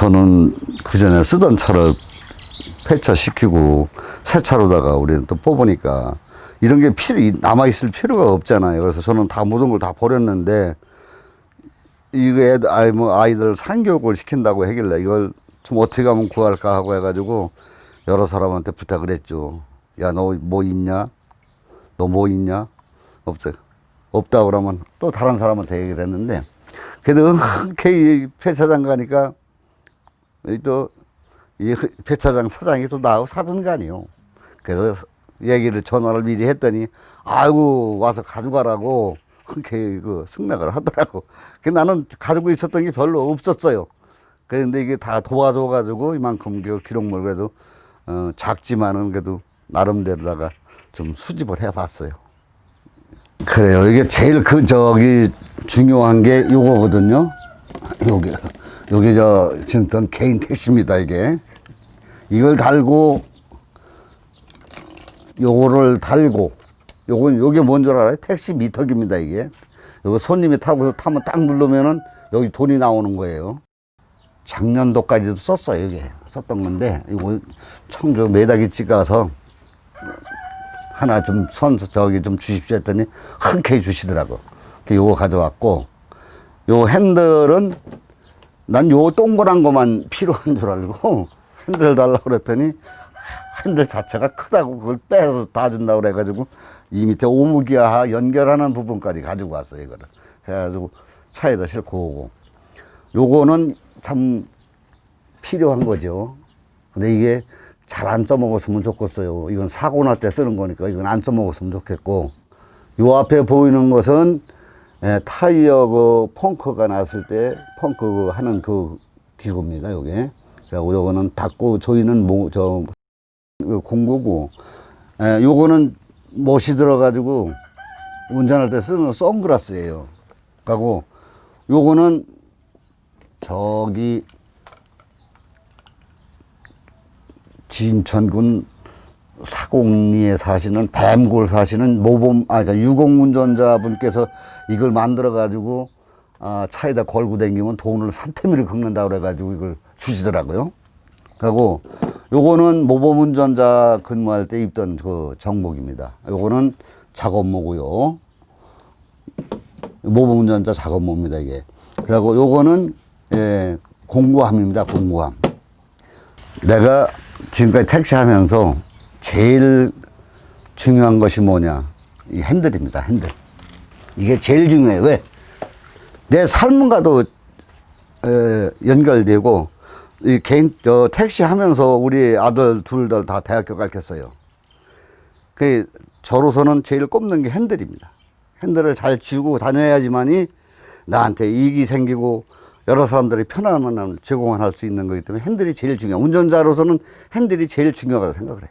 저는 그 전에 쓰던 차를 폐차시키고 새 차로다가 우리는 또 뽑으니까 이런 게 필요, 남아있을 필요가 없잖아요. 그래서 저는 다 모든 걸 다 버렸는데 이거 애들, 아이, 뭐 아이들 상교육을 시킨다고 하길래 이걸 좀 어떻게 하면 구할까 하고 해가지고 여러 사람한테 부탁을 했죠. 야, 너 뭐 있냐? 너 뭐 있냐? 없어. 없다 그러면 또 다른 사람한테 얘기를 했는데 그래도 흔쾌히 폐차장 가니까 또이 폐차장 사장이 또 나하고 아니요. 그래서 얘기를 전화를 미리 했더니 아이고 와서 가져가라고 흔쾌히 그 승낙을 하더라고. 그 나는 가지고 있었던 게 별로 없었어요. 그런데 이게 다 도와줘가지고 이만큼 그 기록물 그래도 어, 작지만은 그래도 나름대로다가 좀 수집을 해봤어요. 그래요. 이게 제일 그 저기 중요한 게 요거거든요. 요게 요게 저 지금 전 개인 택시입니다. 이게 이걸 달고 요거를 달고 요건 요게 뭔 줄 알아요? 택시 미터기입니다. 이게 요거 손님이 타고서 타면 딱 누르면은 여기 돈이 나오는 거예요. 작년도까지도 썼어요. 이게 썼던 건데 이거 청주 매다기 찍어서 하나 좀 선, 저기 좀 주십시오 했더니 흔쾌히 주시더라고. 그 요거 가져왔고, 요 핸들은 난 요 동그란 것만 필요한 줄 알고 핸들 달라고 그랬더니 핸들 자체가 크다고 그걸 빼서 다 준다고 그래가지고 이 밑에 오무기와 연결하는 부분까지 가지고 왔어요, 이거를. 해가지고 차에다 싣고 오고. 요거는 참 필요한 거죠. 근데 이게 잘 안 써먹었으면 좋겠어요. 이건 사고 날 때 쓰는 거니까 이건 안 써먹었으면 좋겠고. 요 앞에 보이는 것은 예, 타이어 그 펑크가 났을 때 펑크 그 하는 그 기구입니다. 요게. 그리고 요거는 닫고 조이는 뭐, 저, 그 공구고. 예, 요거는 못이 들어가지고 운전할 때 쓰는 선글라스예요. 가고 요거는 저기 진천군 사공리에 사시는 뱀골 사시는 모범 아저 유공 운전자 분께서 이걸 만들어 가지고 아 차에다 걸고 다니면 돈을 산태미를 긁는다 그래 가지고 이걸 주시더라고요. 그리고 요거는 모범 운전자 근무할 때 입던 그 정복입니다. 요거는 작업모고요. 모범 운전자 작업모입니다 이게. 그리고 요거는 예, 공구함입니다 공구함. 내가 지금까지 택시 하면서 제일 중요한 것이 뭐냐? 이 핸들입니다, 핸들. 이게 제일 중요해. 왜? 내 삶과도 에, 연결되고, 이 개인, 저, 택시 하면서 우리 아들 둘들 다 대학교 가르쳤어요. 그, 저로서는 제일 꼽는 게 핸들입니다. 핸들을 잘 쥐고 다녀야지만이 나한테 이익이 생기고 여러 사람들이 편안함을 제공할 수 있는 거기 때문에 핸들이 제일 중요해요. 운전자로서는 핸들이 제일 중요하다고 생각을 해요.